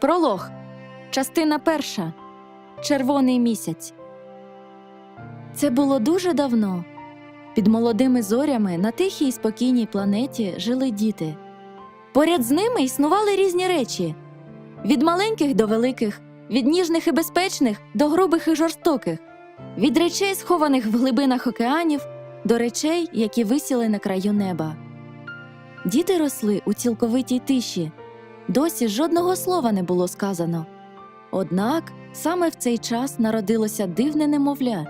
Пролог. Частина перша. Червоний місяць. Це було дуже давно. Під молодими зорями на тихій і спокійній планеті жили діти. Поряд з ними існували різні речі: від маленьких до великих, від ніжних і безпечних до грубих і жорстоких, від речей, схованих в глибинах океанів, до речей, які висіли на краю неба. Діти росли у цілковитій тиші. Досі жодного слова не було сказано. Однак саме в цей час народилося дивне немовля.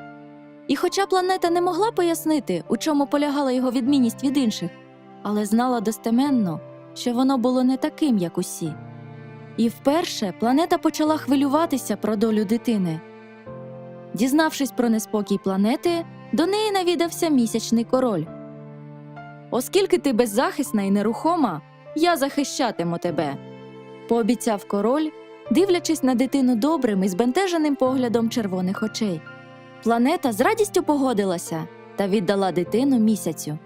І хоча планета не могла пояснити, у чому полягала його відмінність від інших, але знала достеменно, що воно було не таким, як усі. І вперше планета почала хвилюватися про долю дитини. Дізнавшись про неспокій планети, до неї навідався місячний король. Оскільки ти беззахисна і нерухома, я захищатиму тебе, пообіцяв король, дивлячись на дитину добрим і збентеженим поглядом червоних очей. Планета з радістю погодилася та віддала дитину місяцю.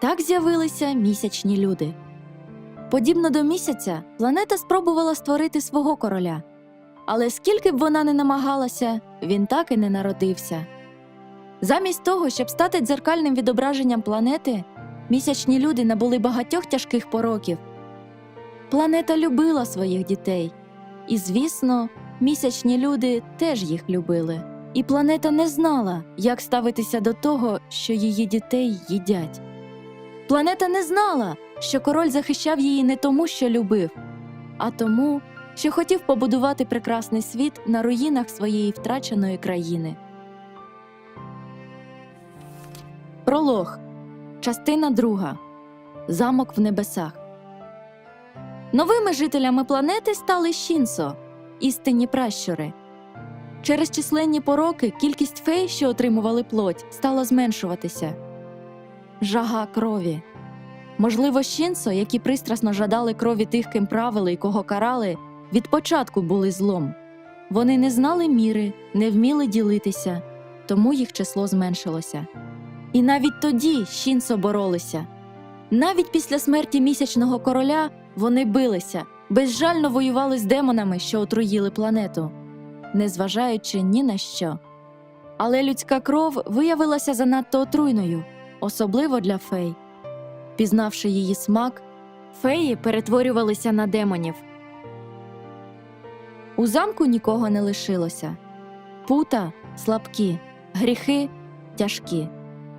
Так з'явилися місячні люди. Подібно до місяця, планета спробувала створити свого короля. Але скільки б вона не намагалася, він так і не народився. Замість того, щоб стати дзеркальним відображенням планети, місячні люди набули багатьох тяжких пороків. Планета любила своїх дітей, і, звісно, місячні люди теж їх любили. І планета не знала, як ставитися до того, що її дітей їдять. Планета не знала, що король захищав її не тому, що любив, а тому, що хотів побудувати прекрасний світ на руїнах своєї втраченої країни. Пролог. Частина друга. Замок в небесах. Новими жителями планети стали Щінсо, істинні пращури. Через численні пороки кількість фей, що отримували плоть, стала зменшуватися. Жага крові. Можливо, Щінсо, які пристрасно жадали крові тих, ким правили і кого карали, від початку були злом. Вони не знали міри, не вміли ділитися, тому їх число зменшилося. І навіть тоді Щінсо боролися. Навіть після смерті місячного короля вони билися, безжально воювали з демонами, що отруїли планету, незважаючи ні на що. Але людська кров виявилася занадто отруйною, особливо для фей. Пізнавши її смак, феї перетворювалися на демонів. У замку нікого не лишилося. Пута слабкі, гріхи тяжкі.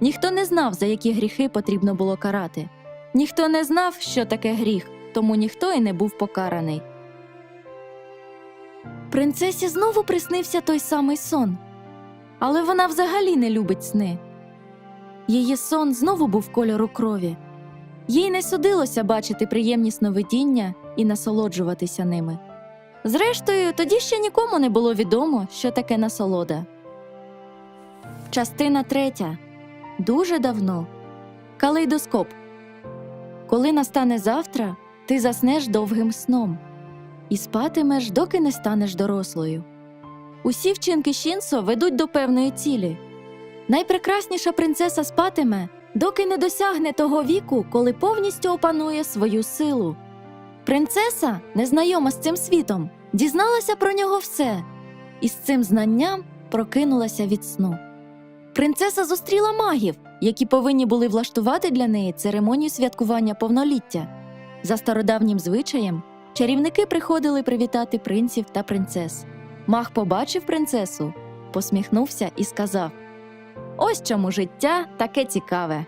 Ніхто не знав, за які гріхи потрібно було карати. Ніхто не знав, що таке гріх, тому ніхто і не був покараний. Принцесі знову приснився той самий сон, але вона взагалі не любить сни. Її сон знову був кольору крові. Їй не судилося бачити приємні сновидіння і насолоджуватися ними. Зрештою, тоді ще нікому не було відомо, що таке насолода. Частина третя. Дуже давно. Калейдоскоп. Коли настане завтра, ти заснеш довгим сном і спатимеш, доки не станеш дорослою. Усі вчинки Шінсо ведуть до певної цілі. Найпрекрасніша принцеса спатиме, доки не досягне того віку, коли повністю опанує свою силу. Принцеса, незнайома з цим світом, дізналася про нього все, і з цим знанням прокинулася від сну. Принцеса зустріла магів, які повинні були влаштувати для неї церемонію святкування повноліття. За стародавнім звичаєм, чарівники приходили привітати принців та принцес. Маг побачив принцесу, посміхнувся і сказав: Ось чому життя таке цікаве.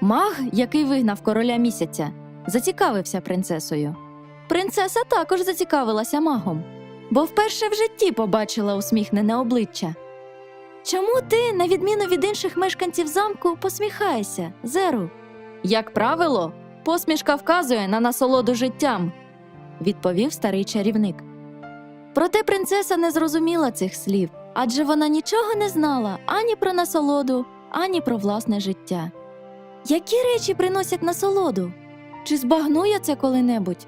Маг, який вигнав короля місяця, зацікавився принцесою. Принцеса також зацікавилася магом, бо вперше в житті побачила усміхнене обличчя. Чому ти, на відміну від інших мешканців замку, посміхаєшся, Зеру? Як правило, посмішка вказує на насолоду життям, відповів старий чарівник. Проте принцеса не зрозуміла цих слів, адже вона нічого не знала ані про насолоду, ані про власне життя. Які речі приносять насолоду? Чи збагну я це коли-небудь?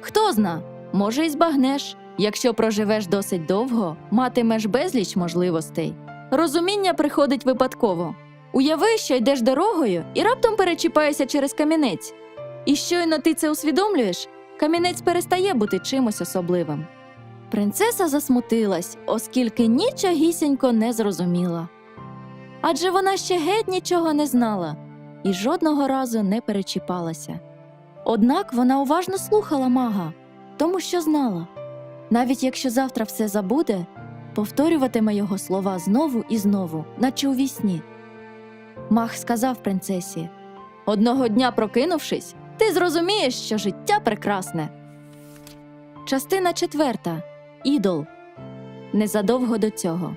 Хто зна, може, і збагнеш. Якщо проживеш досить довго, матимеш безліч можливостей. Розуміння приходить випадково. Уяви, що йдеш дорогою і раптом перечіпаєшся через камінець. І щойно ти це усвідомлюєш, камінець перестає бути чимось особливим. Принцеса засмутилась, оскільки нічогісінько не зрозуміла. Адже вона ще геть нічого не знала і жодного разу не перечіпалася. Однак вона уважно слухала мага, тому що знала, навіть якщо завтра все забуде, повторюватиме його слова знову і знову, наче у вісні. Маг сказав принцесі: Одного дня прокинувшись, ти зрозумієш, що життя прекрасне. Частина четверта. Ідол. Незадовго до цього.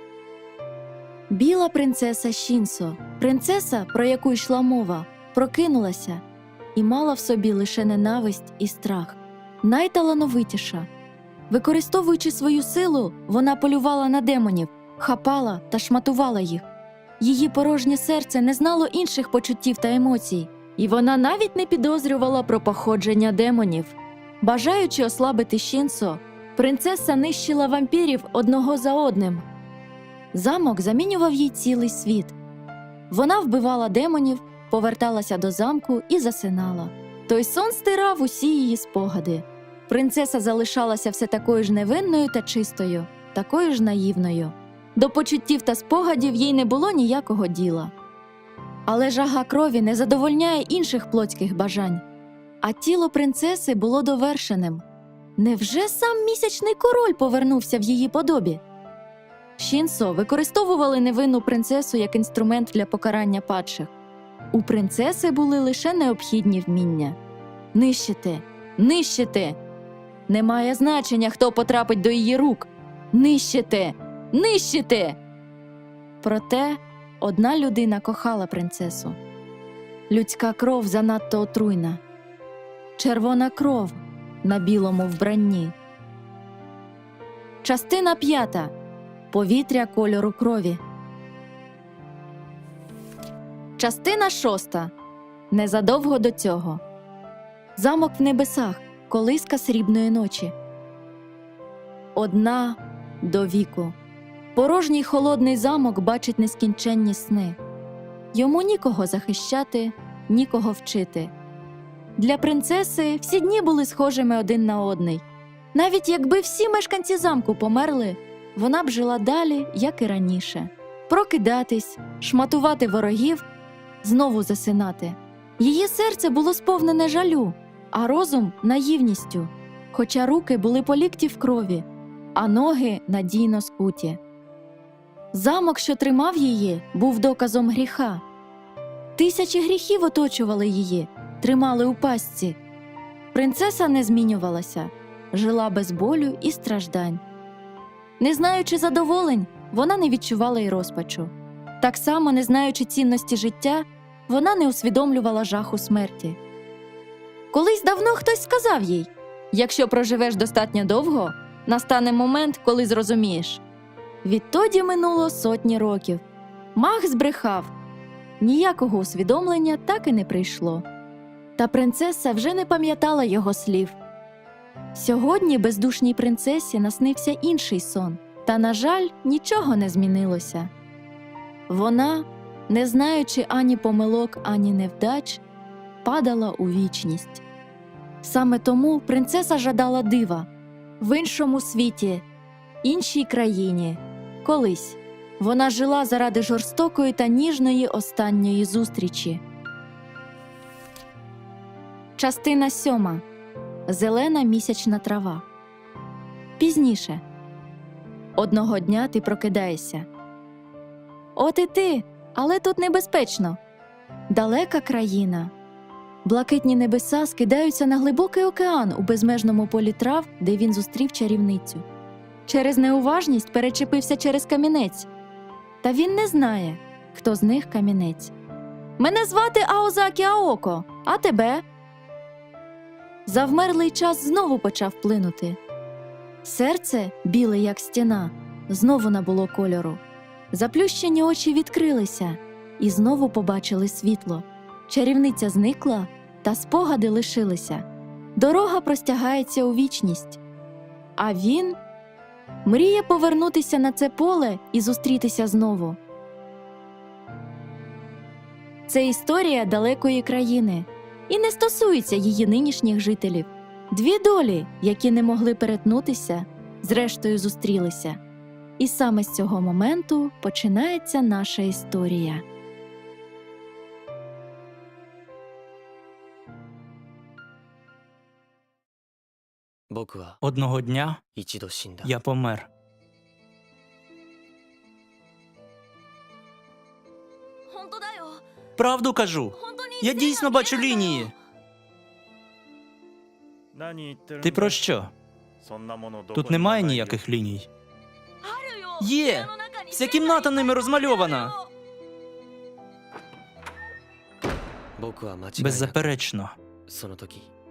Біла принцеса Шінсо, принцеса, про яку йшла мова, прокинулася і мала в собі лише ненависть і страх, найталановитіша. Використовуючи свою силу, вона полювала на демонів, хапала та шматувала їх. Її порожнє серце не знало інших почуттів та емоцій, і вона навіть не підозрювала про походження демонів. Бажаючи ослабити Шінсо, принцеса нищила вампірів одного за одним. Замок замінював їй цілий світ. Вона вбивала демонів, поверталася до замку і засинала. Той сон стирав усі її спогади. Принцеса залишалася все такою ж невинною та чистою, такою ж наївною. До почуттів та спогадів їй не було ніякого діла. Але жага крові не задовольняє інших плотських бажань. А тіло принцеси було довершеним. Невже сам місячний король повернувся в її подобі? Шінсо використовували невинну принцесу як інструмент для покарання падших. У принцеси були лише необхідні вміння нищити, нищити. Немає значення, хто потрапить до її рук. Нищити, нищити. Проте одна людина кохала принцесу. Людська кров занадто отруйна. Червона кров на білому вбранні. Частина п'ята. Повітря кольору крові. Частина шоста. Незадовго до цього. Замок в небесах. Колиска срібної ночі. Одна до віку. Порожній холодний замок бачить нескінченні сни. Йому нікого захищати, нікого вчити. Для принцеси всі дні були схожими один на одний. Навіть якби всі мешканці замку померли, вона б жила далі, як і раніше прокидатись, шматувати ворогів, знову засинати. Її серце було сповнене жалю, а розум наївністю, хоча руки були по лікті в крові, а ноги надійно скуті. Замок, що тримав її, був доказом гріха. Тисячі гріхів оточували її, тримали у пастці. Принцеса не змінювалася, жила без болю і страждань. Не знаючи задоволень, вона не відчувала й розпачу. Так само, не знаючи цінності життя, вона не усвідомлювала жаху смерті. Колись давно хтось сказав їй якщо проживеш достатньо довго, настане момент, коли зрозумієш. Відтоді минуло сотні років. Мах збрехав, ніякого усвідомлення так і не прийшло. Та принцеса вже не пам'ятала його слів. Сьогодні бездушній принцесі наснився інший сон, та, на жаль, нічого не змінилося. Вона, не знаючи ані помилок, ані невдач, падала у вічність. Саме тому принцеса жадала дива в іншому світі, іншій країні, колись. Вона жила заради жорстокої та ніжної останньої зустрічі. Частина сьома. Зелена місячна трава. Пізніше. Одного дня ти прокидаєшся. От і ти, але тут небезпечно. Далека країна. Блакитні небеса скидаються на глибокий океан у безмежному полі трав, де він зустрів чарівницю. Через неуважність перечепився через камінець. Та він не знає, хто з них камінець. Мене звати Аозакі Аоко, а тебе? Завмерлий час знову почав плинути. Серце, біле, як стіна, знову набуло кольору. Заплющені очі відкрилися і знову побачили світло. Чарівниця зникла, та спогади лишилися. Дорога простягається у вічність. А він мріє повернутися на це поле і зустрітися знову. Це історія далекої країни і не стосується її нинішніх жителів. Дві долі, які не могли перетнутися, зрештою зустрілися. І саме з цього моменту починається наша історія.「Одного дня я помер. Правду кажу. Я дійсно бачу лінії. Ти про що? Тут немає ніяких ліній. Є! Вся кімната ними розмальована. Беззаперечно.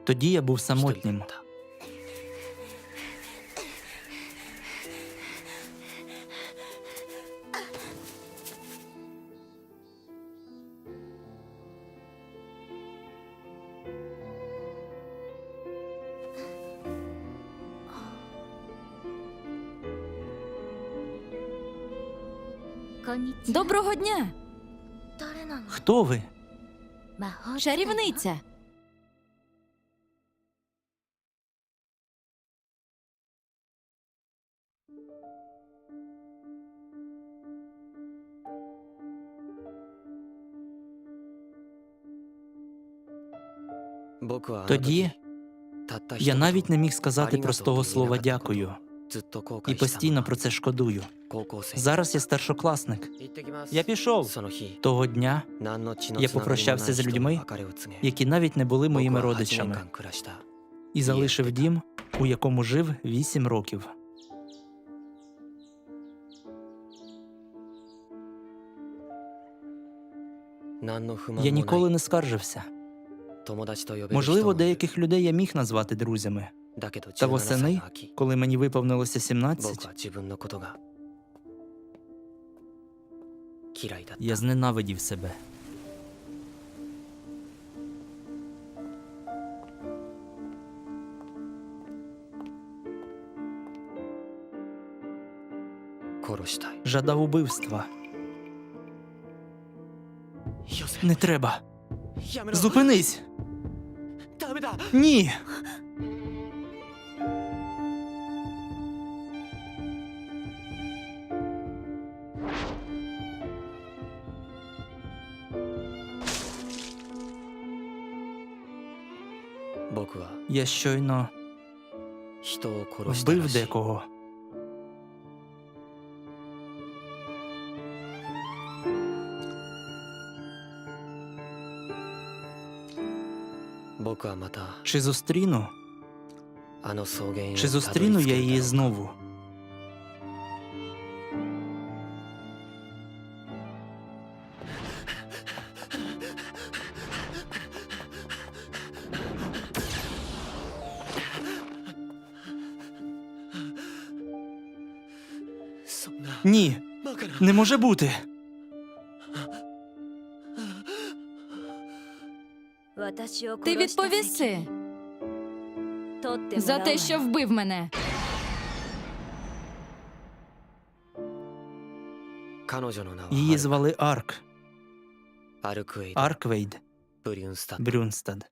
Тоді я був самотнім. Доброго дня! Хто ви? Чарівниця. Тоді я навіть не міг сказати простого слова дякую і постійно про це шкодую. Зараз я старшокласник. Я пішов того дня. я попрощався з людьми, які навіть не були моїми родичами. І залишив дім, у якому жив 8 років. Я ніколи не скаржився. Можливо, деяких людей я міг назвати друзями. Та восени, коли мені виповнилося 17, я зненавидів себе. Жадав убивства. Не треба. Зупинись. Ні. Я щойно вбив декого. Чи зустріну? Чи зустріну я її знову? Ні, не може бути. Ти відповіси за те, що вбив мене. Її звали Арк Арквейд Брюнстад.